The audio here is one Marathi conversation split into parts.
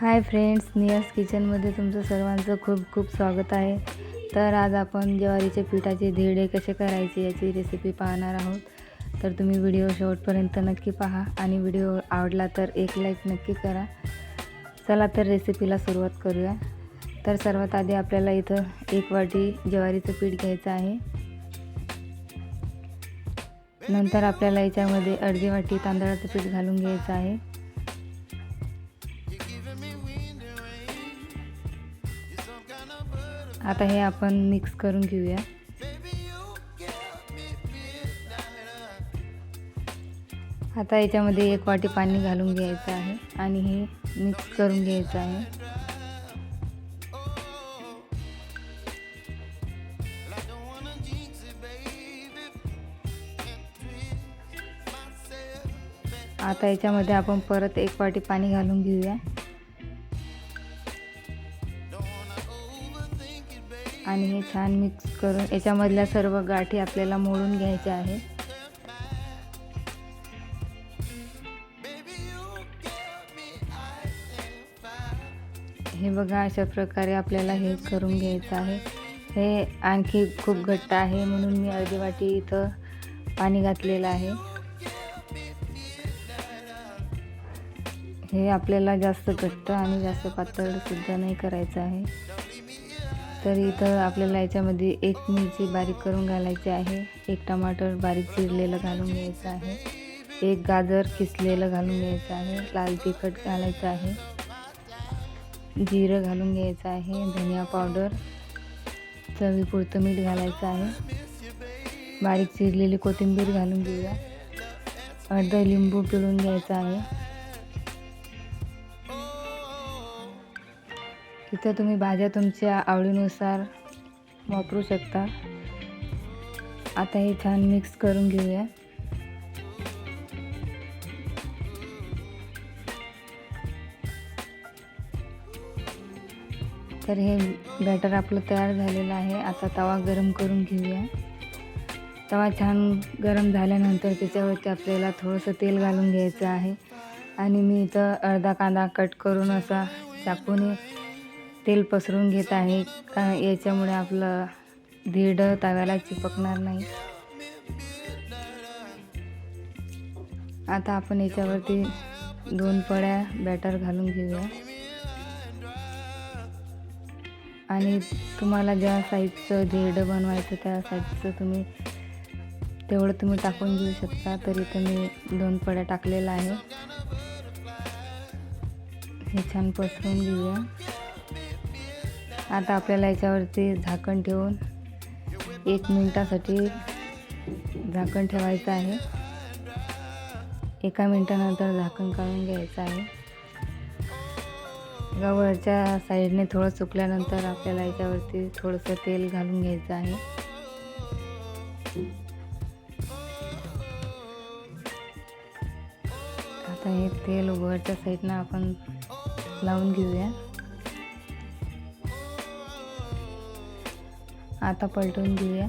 हाय फ्रेंड्स नियर्स किचनमध्ये तुमचं सर्वांचं खूप खूप स्वागत आहे. तर आज आपण ज्वारीच्या पिठाचे धिरडे कसे करायचे याची रेसिपी पाहणार आहोत. तर तुम्ही व्हिडिओ शेवटपर्यंत नक्की पहा आणि व्हिडिओ आवडला तर एक लाईक नक्की करा. चला तर रेसिपीला सुरुवात करूया. तर सर्वात आधी आपल्याला इथं एक वाटी ज्वारीचं पीठ घ्यायचं आहे. नंतर आपल्याला याच्यामध्ये अर्धी वाटी तांदळाचं पीठ घालून घ्यायचं आहे. आता हे आपण मिक्स करून घेऊया. आता याच्यामध्ये एक वाटी पाणी घालून घ्यायचं आहे आणि हे मिक्स करून घ्यायचं आहे. आता याच्यामध्ये आपण परत एक वाटी पाणी घालून घेऊया. आणि हे छान मिक्स करून याच्यामधल्या सर्व गाठी आपल्याला मोडून घ्यायच्या आहे हे बघा अशा प्रकारे आपल्याला हे करून घ्यायचं आहे. हे आणखी खूप घट्ट आहे म्हणून मी अर्धी वाटी इथं पाणी घातलेलं आहे. हे आपल्याला जास्त घट्ट आणि जास्त पातळसुद्धा नाही करायचं आहे. तर इथं आपल्याला याच्यामध्ये एक मिरची बारीक करून घालायची आहे. एक टमाटर बारीक चिरलेलं घालून घ्यायचं आहे. एक गाजर किसलेलं घालून घ्यायचं आहे. लाल तिखट घालायचं आहे. जिरं घालून घ्यायचं आहे. धनिया पावडर चवीपुरतं मीठ घालायचं आहे. बारीक चिरलेली कोथिंबीर घालून घेऊया. अर्ध लिंबू पिळून घ्यायचा आहे. तिथं तुम्ही भाज्या तुमच्या आवडीनुसार वापरू शकता. आता हे छान मिक्स करून घेऊया. तर हे बॅटर आपलं तयार झालेलं आहे. आता तवा गरम करून घेऊया. तवा छान गरम झाल्यानंतर त्याच्यावरती आपल्याला थोडंसं तेल घालून घ्यायचं आहे. आणि मी इथं अर्धा कांदा कट करून असा चाकूने तेल पसरून घेत आहे. का याच्यामुळे आपलं दीड तव्याला चिपकणार नाही. आता आपण याच्यावरती दोन पड्या बॅटर घालून घेऊया. आणि तुम्हाला ज्या साईजचं धिरड बनवायचं त्या साईजचं तुम्ही तेवढं तुम्ही टाकून घेऊ शकता. तरी तुम्ही दोन पड्या टाकलेला आहे हे छान पसरून घेऊया. आता आपल्याला याच्यावरती झाकण ठेवून एक मिनटासाठी झाकण ठेवायचं आहे. एका मिनटानंतर झाकण काढून घ्यायचं आहे. गवरच्या साईडने थोडं सुकल्यानंतर आपल्याला याच्यावरती थोडंसं तेल घालून घ्यायचं आहे. आता हे तेल वरच्या साईडनं आपण लावून घेऊया. आता पलटून घेऊया.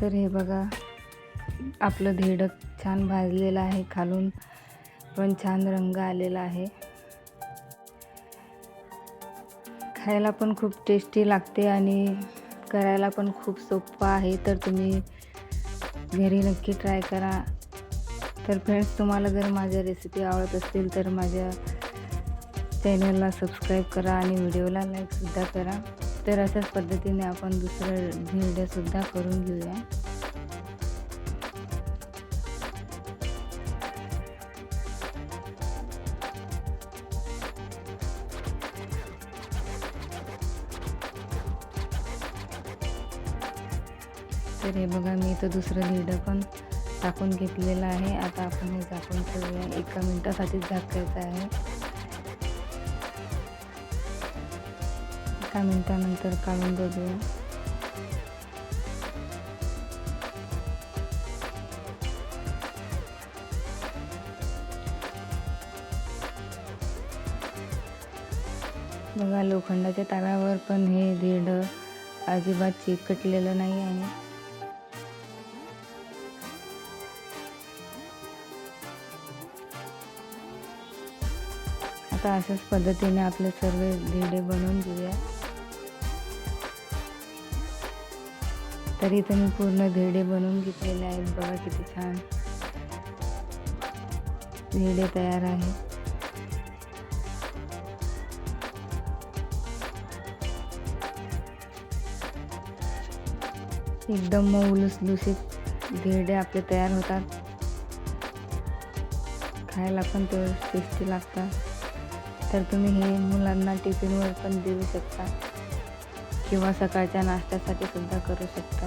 तर हे बघा आपलं धेडक छान भाजलेलं आहे खालून पण छान रंग आलेला आहे. खायला पण खूप टेस्टी लागते आणि करायला पण खूप सोपं आहे. तर तुम्ही घरी नक्की ट्राय करा. तर फ्रेंड्स तुम्हाला जर माझ्या रेसिपी आवडत असतील तर माझ्या चॅनलला सबस्क्राईब करा आणि व्हिडिओला लाईकसुद्धा करा. तर अशाच पद्धतीने आपण दुसरं व्हिडिओसुद्धा करून घेऊया. तर हे बघा मी इथं दुसरं लिडं पण टाकून घेतलेलं आहे. आता आपण हे झाकून ठेवूया. एका मिनटासाठीच झाकायचं आहे. एका मिनटानंतर काढून बघूया. बघा लोखंडाच्या ताव्यावर पण हे दीड अजिबात चिकटलेलं नाही आहे. आता अशाच पद्धतीने आपले सर्व धिरडे बनवून घेऊया. तर इथे मी पूर्ण धिरडे बनवून घेतलेले आहेत. बघा किती छान धिरडे तयार आहे एकदम मऊ लुसलुसीत धिरडे आपले तयार होतात. खायला पण ते टेस्टी लागतात. तर तुम्ही हे मुलांना टिफिनवर पण देऊ शकता. किंवा सकाळच्या नाश्त्यासाठी सुद्धा करू शकता.